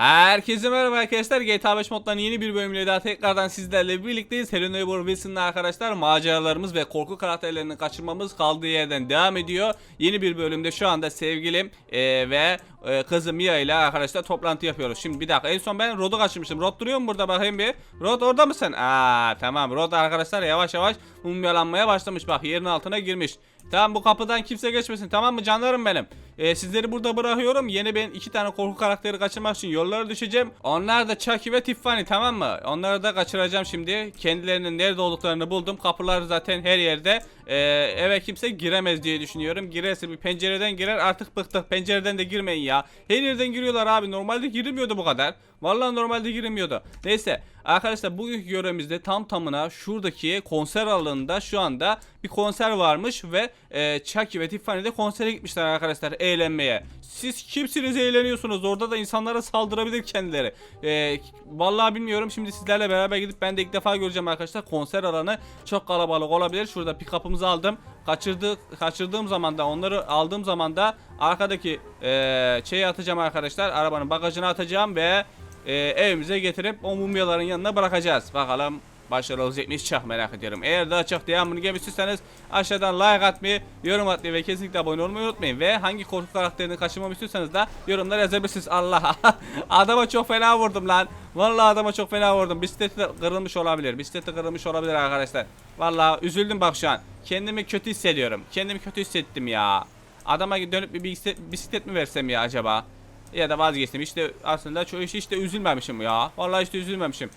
Herkese merhaba arkadaşlar. GTA 5 moddan yeni bir bölümle daha tekrardan sizlerle birlikteyiz. Hello Neighbor Wilson'la arkadaşlar maceralarımız ve korku karakterlerini kaçırmamız kaldığı yerden devam ediyor. Yeni bir bölümde şu anda sevgilim e, ve e, kızım Mia ile arkadaşlar toplantı yapıyoruz. Şimdi bir dakika en son ben Rod'u kaçırmıştım. Rod duruyor mu burada bakayım bir? Rod orada mısın? Aa tamam Rod arkadaşlar yavaş yavaş mumyalanmaya başlamış. Bak yerin altına girmiş. Tamam bu kapıdan kimse geçmesin tamam mı canlarım benim. Ee, sizleri burada bırakıyorum. Yeni ben iki tane korku karakteri kaçırmak için yollara düşeceğim. Onlar da Chucky ve Tiffany tamam mı? Onları da kaçıracağım şimdi. Kendilerinin nerede olduklarını buldum. Kapılar zaten her yerde. Ee, eve kimse giremez diye düşünüyorum. Girerse bir pencereden girer artık bıktık. Pencereden de girmeyin ya. Her yerden giriyorlar abi. Normalde girilmiyordu bu kadar. Vallahi normalde girilmiyordu. Neyse arkadaşlar bugünkü görevimizde tam tamına şuradaki konser alanında şu anda bir konser varmış ve e, Chucky ve Tiffany de konsere gitmişler arkadaşlar eğlenmeye. Siz kimsiniz eğleniyorsunuz orada da insanlara saldırabilir kendileri. E, vallahi bilmiyorum şimdi sizlerle beraber gidip ben de ilk defa göreceğim arkadaşlar. Konser alanı çok kalabalık olabilir. Şurada pick-up'ımızı aldım. Kaçırdı, kaçırdığım zaman da onları aldığım zaman da arkadaki e, şeyi atacağım arkadaşlar. Arabanın bagajına atacağım ve e, evimize getirip o mumyaların yanına bırakacağız. Bakalım başarılı olacak mıyız çok merak ediyorum. Eğer daha çok devamını istiyorsanız aşağıdan like atmayı, yorum atmayı ve kesinlikle abone olmayı unutmayın. Ve hangi korku karakterini kaçırmamı istiyorsanız da yorumlara yazabilirsiniz. Allah adama çok fena vurdum lan. Vallahi adama çok fena vurdum. Bisikleti de kırılmış olabilir. Bisikleti kırılmış olabilir arkadaşlar. Vallahi üzüldüm bak şu an. Kendimi kötü hissediyorum. Kendimi kötü hissettim ya. Adama dönüp bir bisiklet, bisiklet mi versem ya acaba? Ya da vazgeçtim. İşte aslında çoğu işi işte üzülmemişim ya. Vallahi işte üzülmemişim.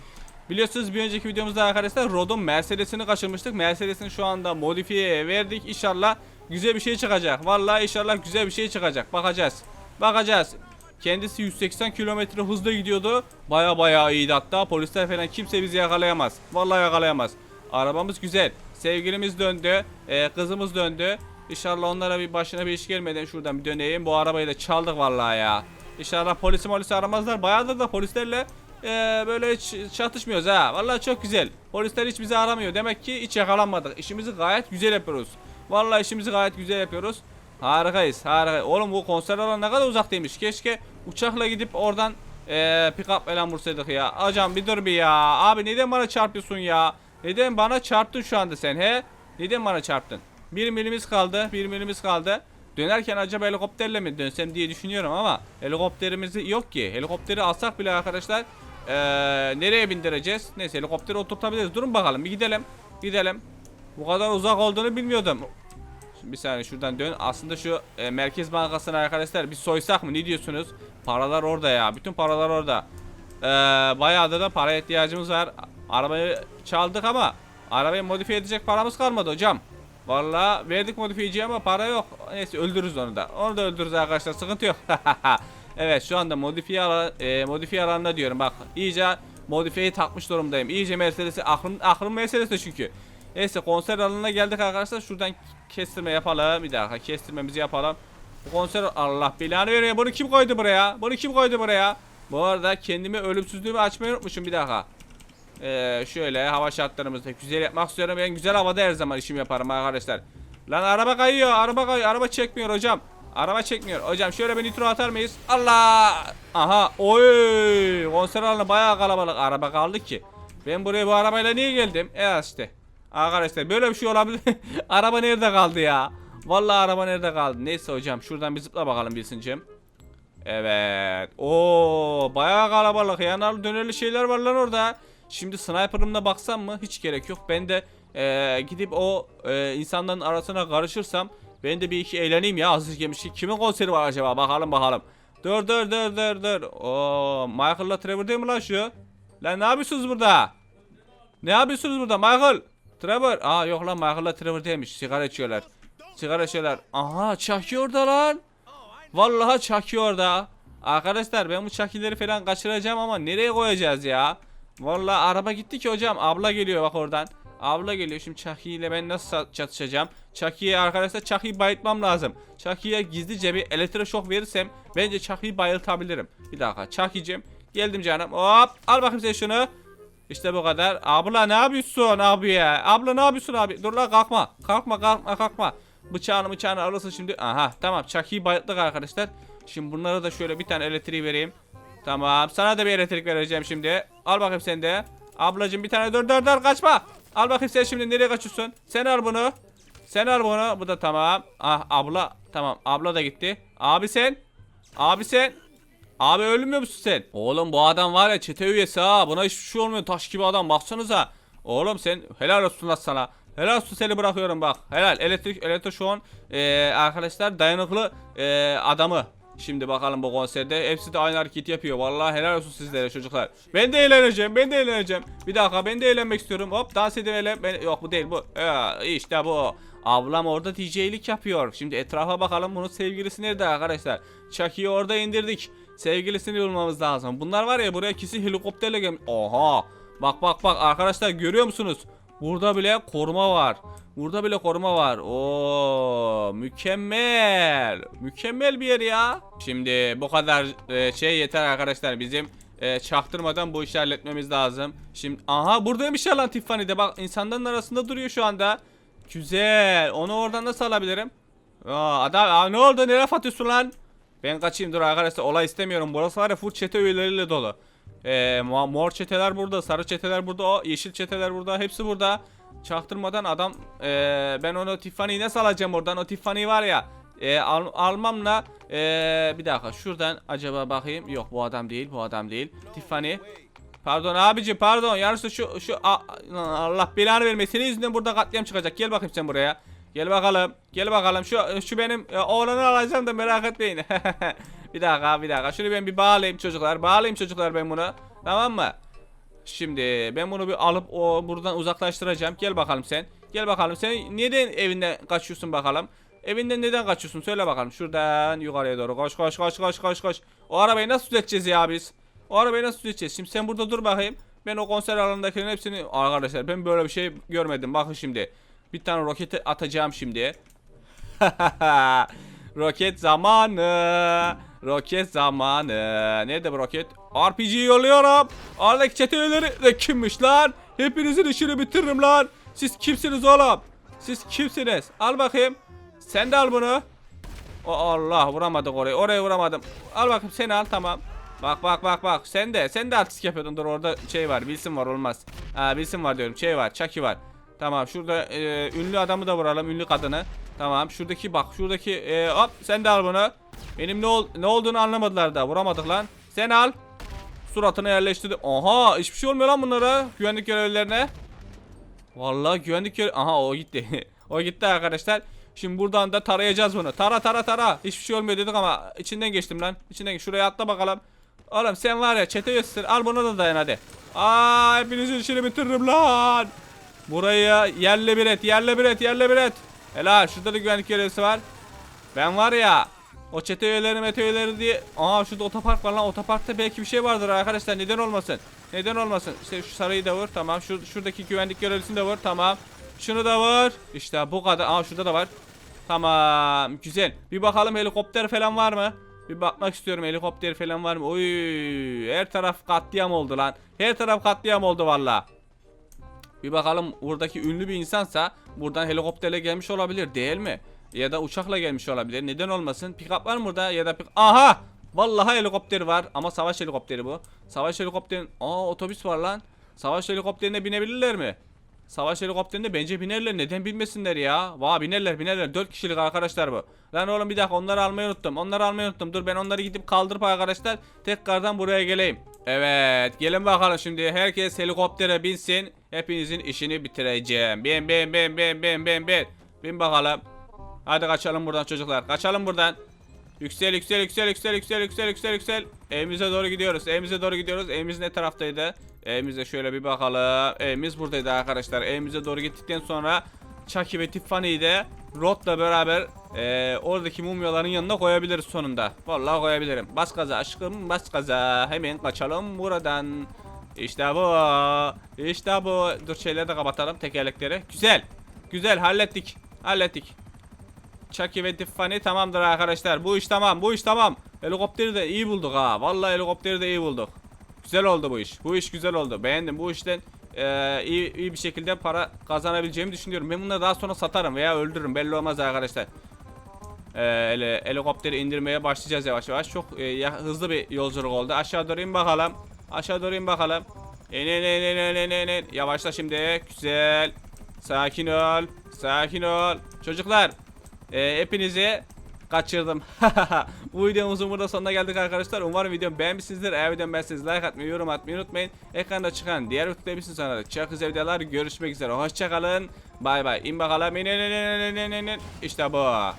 Biliyorsunuz bir önceki videomuzda arkadaşlar Rod'un Mercedes'ini kaçırmıştık. Mercedes'ini şu anda modifiyeye verdik. İnşallah güzel bir şey çıkacak. Vallahi inşallah güzel bir şey çıkacak. Bakacağız. Bakacağız. Kendisi 180 kilometre hızla gidiyordu. Baya baya iyiydi hatta. Polisler falan kimse bizi yakalayamaz. Vallahi yakalayamaz. Arabamız güzel. Sevgilimiz döndü. Ee, kızımız döndü. İnşallah onlara bir başına bir iş gelmeden şuradan bir döneyim. Bu arabayı da çaldık vallahi ya. İnşallah polisi molisi aramazlar. Bayağıdır da polislerle ee, böyle hiç çatışmıyoruz ha. Vallahi çok güzel. Polisler hiç bizi aramıyor. Demek ki hiç yakalanmadık. İşimizi gayet güzel yapıyoruz. Vallahi işimizi gayet güzel yapıyoruz. Harikayız. Harika. Oğlum bu konser alanı ne kadar uzaktaymış. Keşke uçakla gidip oradan ee, pick up falan vursaydık ya. Hocam bir dur bir ya. Abi neden bana çarpıyorsun ya? Neden bana çarptın şu anda sen he? Neden bana çarptın? Bir milimiz kaldı. Bir milimiz kaldı. Dönerken acaba helikopterle mi dönsem diye düşünüyorum ama helikopterimiz yok ki. Helikopteri alsak bile arkadaşlar ee, nereye bindireceğiz? Neyse helikopteri oturtabiliriz. Durun bakalım bir gidelim. Gidelim. Bu kadar uzak olduğunu bilmiyordum. Şimdi bir saniye şuradan dön. Aslında şu e, Merkez Bankası'na arkadaşlar bir soysak mı? Ne diyorsunuz? Paralar orada ya. Bütün paralar orada. Ee, bayağı da, da para ihtiyacımız var. Arabayı çaldık ama arabayı modifiye edecek paramız kalmadı hocam. Vallahi verdik modifiyeciye ama para yok. Neyse öldürürüz onu da. Onu da öldürürüz arkadaşlar. Sıkıntı yok. evet şu anda modifiye alan, e, modifiye alanında diyorum. Bak iyice modifiyeyi takmış durumdayım. İyice Mercedes'i aklım aklım Mercedes'te çünkü. Neyse konser alanına geldik arkadaşlar. Şuradan kestirme yapalım. Bir dakika kestirmemizi yapalım. Bu konser Allah belanı veriyor. Bunu kim koydu buraya? Bunu kim koydu buraya? Bu arada kendimi ölümsüzlüğümü açmayı unutmuşum bir dakika. Ee, şöyle hava şartlarımızda güzel yapmak istiyorum. Ben güzel havada her zaman işim yaparım arkadaşlar. Lan araba kayıyor, araba kayıyor. Araba çekmiyor hocam. Araba çekmiyor. Hocam şöyle bir nitro atar mıyız? Allah! Aha! Oy! Konser alanı bayağı kalabalık. Araba kaldı ki. Ben buraya bu arabayla niye geldim? E işte. Arkadaşlar böyle bir şey olabilir. araba nerede kaldı ya? Vallahi araba nerede kaldı? Neyse hocam şuradan bir zıpla bakalım Bilsincim. Evet. Oo, bayağı kalabalık. Yanarlı dönerli şeyler var lan orada. Şimdi sniper'ımla baksam mı? Hiç gerek yok. Ben de eee, gidip o eee, insanların arasına karışırsam ben de bir iki eğleneyim ya hazır gelmiş. Kimin konseri var acaba? Bakalım bakalım. Dur dur dur dur dur. Oo, Michael'la Trevor değil mi lan şu? Lan ne yapıyorsunuz burada? Ne yapıyorsunuz burada Michael? Trevor. Aa yok lan Michael'la Trevor değilmiş. Sigara içiyorlar. Sigara içiyorlar. Aha çakıyor orada lan. Vallahi çakıyor orada. Arkadaşlar ben bu çakileri falan kaçıracağım ama nereye koyacağız ya? Vallahi araba gitti ki hocam. Abla geliyor bak oradan. Abla geliyor. Şimdi Chucky ile ben nasıl çatışacağım? Chucky'ye arkadaşlar Chucky'yi bayıltmam lazım. Chucky'ye gizlice bir elektroşok verirsem bence Chucky'yi bayıltabilirim. Bir dakika Chucky'cim. Geldim canım. Hop al bakayım sen şunu. İşte bu kadar. Abla ne yapıyorsun abi ya? Abla ne yapıyorsun abi? Dur lan kalkma. Kalkma kalkma kalkma. Bıçağını bıçağını alırsın şimdi. Aha tamam Chucky'yi bayılttık arkadaşlar. Şimdi bunlara da şöyle bir tane elektriği vereyim. Tamam. Sana da bir elektrik vereceğim şimdi. Al bakayım sen de. Ablacım bir tane dur dur dur kaçma. Al bakayım sen şimdi nereye kaçıyorsun? Sen al bunu. Sen al bunu. Bu da tamam. Ah abla. Tamam. Abla da gitti. Abi sen. Abi sen. Abi ölmüyor musun sen? Oğlum bu adam var ya çete üyesi ha. Buna hiçbir şey olmuyor. Taş gibi adam. Baksanıza. Oğlum sen helal olsun lan sana. Helal olsun seni bırakıyorum bak. Helal. Elektrik elektrik şu an eee, arkadaşlar dayanıklı eee, adamı. Şimdi bakalım bu konserde. Hepsi de aynı hareket yapıyor. Vallahi helal olsun sizlere çocuklar. Ben de eğleneceğim. Ben de eğleneceğim. Bir dakika ben de eğlenmek istiyorum. Hop dans edelim. Ben, yok bu değil bu. Ya, işte bu. Ablam orada DJ'lik yapıyor. Şimdi etrafa bakalım. Bunun sevgilisi nerede arkadaşlar? Chucky'yi orada indirdik. Sevgilisini bulmamız lazım. Bunlar var ya buraya kesin helikopterle gelmiş. Oha. Bak bak bak arkadaşlar görüyor musunuz? Burada bile koruma var. Burada bile koruma var. Oo mükemmel. Mükemmel bir yer ya. Şimdi bu kadar e, şey yeter arkadaşlar bizim e, çaktırmadan bu işi halletmemiz lazım. Şimdi aha buradaymış ya lan Tiffany'de bak insanların arasında duruyor şu anda. Güzel. Onu oradan nasıl alabilirim? Aa, adam aa, ne oldu? Nereye atıyorsun lan? Ben kaçayım dur arkadaşlar olay istemiyorum. Burası var ya full çete üyeleriyle dolu. Ee, mo- mor çeteler burada, sarı çeteler burada, o yeşil çeteler burada, hepsi burada. Çaktırmadan adam ee, ben onu Tiffany'yi nasıl alacağım oradan? O Tiffany var ya. ee, al- almamla ee, bir dakika şuradan acaba bakayım. Yok bu adam değil, bu adam değil. Tiffany. Pardon abici pardon. Yarısı şu şu a- Allah belanı vermesin. Senin yüzünden burada katliam çıkacak. Gel bakayım sen buraya. Gel bakalım. Gel bakalım. Şu şu benim e, oğlanı alacağım da merak etmeyin. bir dakika bir dakika. Şunu ben bir bağlayayım çocuklar. Bağlayayım çocuklar ben bunu. Tamam mı? Şimdi ben bunu bir alıp o buradan uzaklaştıracağım. Gel bakalım sen. Gel bakalım sen neden evinden kaçıyorsun bakalım? Evinden neden kaçıyorsun? Söyle bakalım. Şuradan yukarıya doğru koş koş koş koş koş koş. O arabayı nasıl düzelteceğiz ya biz? O arabayı nasıl düzelteceğiz? Şimdi sen burada dur bakayım. Ben o konser alanındakilerin hepsini arkadaşlar ben böyle bir şey görmedim. Bakın şimdi. Bir tane roket atacağım şimdi. roket zamanı. Roket zamanı. Nerede bu roket? RPG yolluyorum. Oradaki çete üyeleri de kimmiş lan? Hepinizin işini bitiririm lan. Siz kimsiniz oğlum? Siz kimsiniz? Al bakayım. Sen de al bunu. O Allah vuramadık oraya. Oraya vuramadım. Al bakayım seni al tamam. Bak bak bak bak. Sen de sen de artist yapıyordun. Dur orada şey var. Wilson var olmaz. Ha Wilson var diyorum. Şey var. Chucky var. Tamam şurada e, ünlü adamı da vuralım. Ünlü kadını. Tamam şuradaki bak şuradaki e, hop sen de al bunu. Benim ne ol ne olduğunu anlamadılar da vuramadık lan. Sen al. Suratını yerleştirdi. Aha hiçbir şey olmuyor lan bunlara. Güvenlik görevlilerine. Vallahi güvenlik görev... Aha o gitti. o gitti arkadaşlar. Şimdi buradan da tarayacağız bunu. Tara tara tara. Hiçbir şey olmuyor dedik ama içinden geçtim lan. İçinden şuraya atla bakalım. Oğlum sen var ya çete üyesisin. Al bunu da dayan hadi. Aa hepinizin işini bitiririm lan. Burayı yerle bir et, yerle bir et, yerle bir et. Helal şurada da güvenlik görevlisi var. Ben var ya o çete üyeleri mete üyeleri diye Aa şurada otopark var lan. Otoparkta belki bir şey vardır arkadaşlar. Neden olmasın? Neden olmasın? İşte şu sarıyı da vur tamam. Şu, şuradaki güvenlik görevlisini de vur tamam. Şunu da vur. İşte bu kadar. Aa şurada da var. Tamam güzel. Bir bakalım helikopter falan var mı? Bir bakmak istiyorum helikopter falan var mı? Oy her taraf katliam oldu lan. Her taraf katliam oldu valla bir bakalım buradaki ünlü bir insansa buradan helikopterle gelmiş olabilir değil mi? Ya da uçakla gelmiş olabilir. Neden olmasın? Pick-up var mı burada? Ya da pick- Aha! Vallahi helikopter var ama savaş helikopteri bu. Savaş helikopterin... Aa otobüs var lan. Savaş helikopterine binebilirler mi? Savaş helikopterine bence binerler. Neden binmesinler ya? Vaa binerler binerler. 4 kişilik arkadaşlar bu. Lan oğlum bir dakika onları almayı unuttum. Onları almayı unuttum. Dur ben onları gidip kaldırıp arkadaşlar tekrardan buraya geleyim. Evet gelin bakalım şimdi herkes helikoptere binsin. Hepinizin işini bitireceğim. Bin bin bin bin bin bin bin. Bin bakalım. Hadi kaçalım buradan çocuklar. Kaçalım buradan. Yüksel yüksel yüksel yüksel yüksel yüksel yüksel yüksel. Evimize doğru gidiyoruz. Evimize doğru gidiyoruz. Evimiz ne taraftaydı? Evimize şöyle bir bakalım. Evimiz buradaydı arkadaşlar. Evimize doğru gittikten sonra Chucky ve Tiffany'yi de Rod'la beraber eee, oradaki mumyaların yanına koyabiliriz sonunda. Vallahi koyabilirim. Bas gaza aşkım bas gaza. Hemen kaçalım buradan. İşte bu. İşte bu. Dur şeyleri de kapatalım tekerlekleri. Güzel. Güzel hallettik. Hallettik. Chucky ve Tiffany tamamdır arkadaşlar. Bu iş tamam. Bu iş tamam. Helikopteri de iyi bulduk ha. Vallahi helikopteri de iyi bulduk. Güzel oldu bu iş. Bu iş güzel oldu. Beğendim. Bu işten eee, iyi, iyi bir şekilde para kazanabileceğimi düşünüyorum. Ben bunları daha sonra satarım veya öldürürüm. Belli olmaz arkadaşlar. e, helikopteri indirmeye başlayacağız yavaş yavaş. Çok e, ya- hızlı bir yolculuk oldu. Aşağı doğru in bakalım. Aşağı doğru in bakalım. İn in in in in in in. Yavaşla şimdi. Güzel. Sakin ol. Sakin ol. Çocuklar. E, hepinizi kaçırdım. Bu videomuzun burada sonuna geldik arkadaşlar. Umarım videomu beğenmişsinizdir. Eğer videomu beğendiyseniz like atmayı, yorum atmayı unutmayın. Ekranda çıkan diğer yüklemişsiniz sonra çok güzel videolar. Görüşmek üzere. Hoşçakalın. Bay bay. İn bakalım. İn. İşte bu.